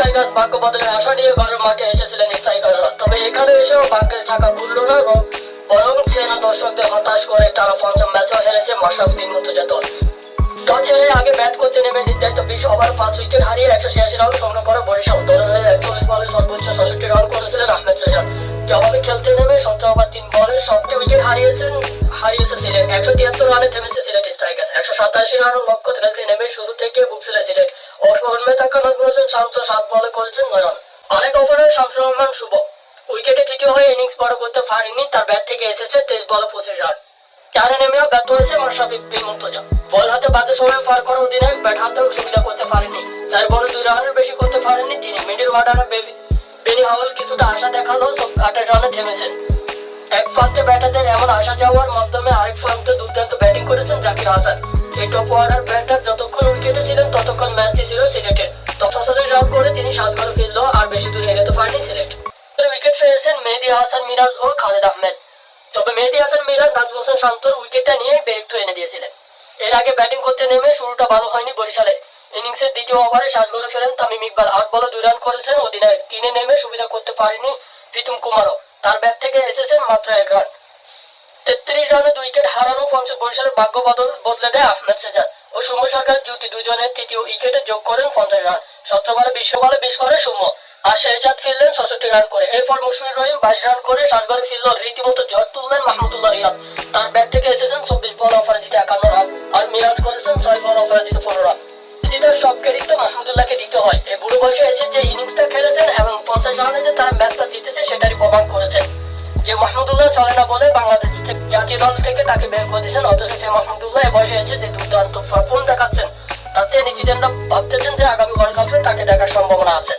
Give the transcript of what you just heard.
Tigers ভাগ্য বদলে আশা নিয়ে ঘরের মাঠে এসেছিলেন স্ট্রাইকাররা তবে এখানে এসেও ভাগ্যের চাকা ঘুরল না বরং সেনা দর্শকদের হতাশ করে টানা পঞ্চম ম্যাচও হেরেছে বিন মুর্তজা দল ছেড়ে আগে ব্যাট করতে নেমে নির্ধারিত বিশ ওভার পাঁচ উইকেট হারিয়ে একশো ছিয়াশি রান সংগ্রহ করে বরিশাল। দলের হয়ে একচল্লিশ বলে সর্বোচ্চ ছষট্টি রান করেছিলেন আহমেদ সেজাদ। জবাবে খেলতে নেমে সতেরো ওভার তিন বলে সবটি উইকেট হারিয়েছেন হারিয়েছে সিলেট। একশো তিয়াত্তর রানে থেমেছে সিলেট স্ট্রাইকার্স। একশো সাতাশি রান লক্ষ্য খেলতে নেমে শুরু থেকে বুকছিল সিলেট। থাকা নাজমুল হোসেন শান্ত সাত বলে করেছেন নয় রান অনেক ওভারে শামসুর রহমান শুভ। উইকেটে তৃতীয় হয়ে ইনিংস বড় করতে পারেনি তার ব্যাট থেকে এসেছে তেইশ বলে পঁচিশ রান। চারে নেমেও ব্যর্থ হয়েছে মাশরাফি বিন বল হাতে বাজে সময় পার করা অধিনায়ক ব্যাট হাতেও সুবিধা করতে পারেনি চার বলে দুই রানের বেশি করতে পারেনি তিনি। মিডল অর্ডারে বেনি হাওয়াল কিছুটা আশা দেখাল, সব আটের রানে থেমেছেন। এক প্রান্তে ব্যাটারদের এমন আসা যাওয়ার মাধ্যমে আরেক প্রান্তে দুর্দান্ত ব্যাটিং করেছেন জাকির হাসান। এই টপ অর্ডার ব্যাটার পারেনি সিলেট উইকেট পেয়েছেন মেহেদি হাসান মিরাজ ও খালেদ আহমেদ। তবে মেহেদি হাসান মিরাজ নাজমুল শান্তর উইকেটটা নিয়ে বেরেক্ট এনে দিয়েছিলেন। এর আগে ব্যাটিং করতে নেমে শুরুটা ভালো হয়নি বরিশালে। ইনিংসের দ্বিতীয় ওভারে ঘরে ফেলেন তামিম ইকবাল। আট বলে দুই রান করেছেন অধিনায়ক। তিনে নেমে সুবিধা করতে পারেনি প্রীতম কুমারও। তার ব্যাট থেকে এসেছেন মাত্র এক রান তেত্রিশ রানে দুই উইকেট হারানো পঞ্চ বরিশালের ভাগ্য বদল বদলে দেয় আহমেদ সেজাদ ও সৌম্য সরকার। জুটি দুজনের তৃতীয় উইকেটে যোগ করেন পঞ্চাশ রান সতেরো বলে বিশ বলে বিশ করে সৌম্য। আর শেরজাদ ফিরলেন ছষট্টি রান করে। এরপর মুশফির রহিম বাইশ রান করে শ্বাসঘরে ফিরল রীতিমতো ঝড় তুললেন মাহমুদুল্লাহ রিয়াদ। তার ব্যাট থেকে এসেছেন চব্বিশ বল অফারে জিতে একান্ন রান আর মিরাজ করেছেন ছয় বল অফারে জিতে পনেরো রান। যেটা সব ক্রেডিট মাহমুদুল্লাহকে দিতে হয়। এই বুড়ো বয়সে এসে যে ইনিংসটা খেলেছেন এবং পঞ্চাশ রানে যে তারা ম্যাচটা জিতেছে সেটারই প্রমাণ করেছেন। যে মাহমুদুল্লাহ চলে না বলে বাংলাদেশ জাতীয় দল থেকে তাকে বের করে দিয়েছেন, অথচ সে মাহমুদুল্লাহ বয়সে এসে যে দুর্দান্ত পারফর্ম দেখাচ্ছেন, তাতে নিজেদেররা ভাবতেছেন যে আগামী ওয়ার্ল্ড কাপে তাকে দেখার সম্ভাবনা আছে।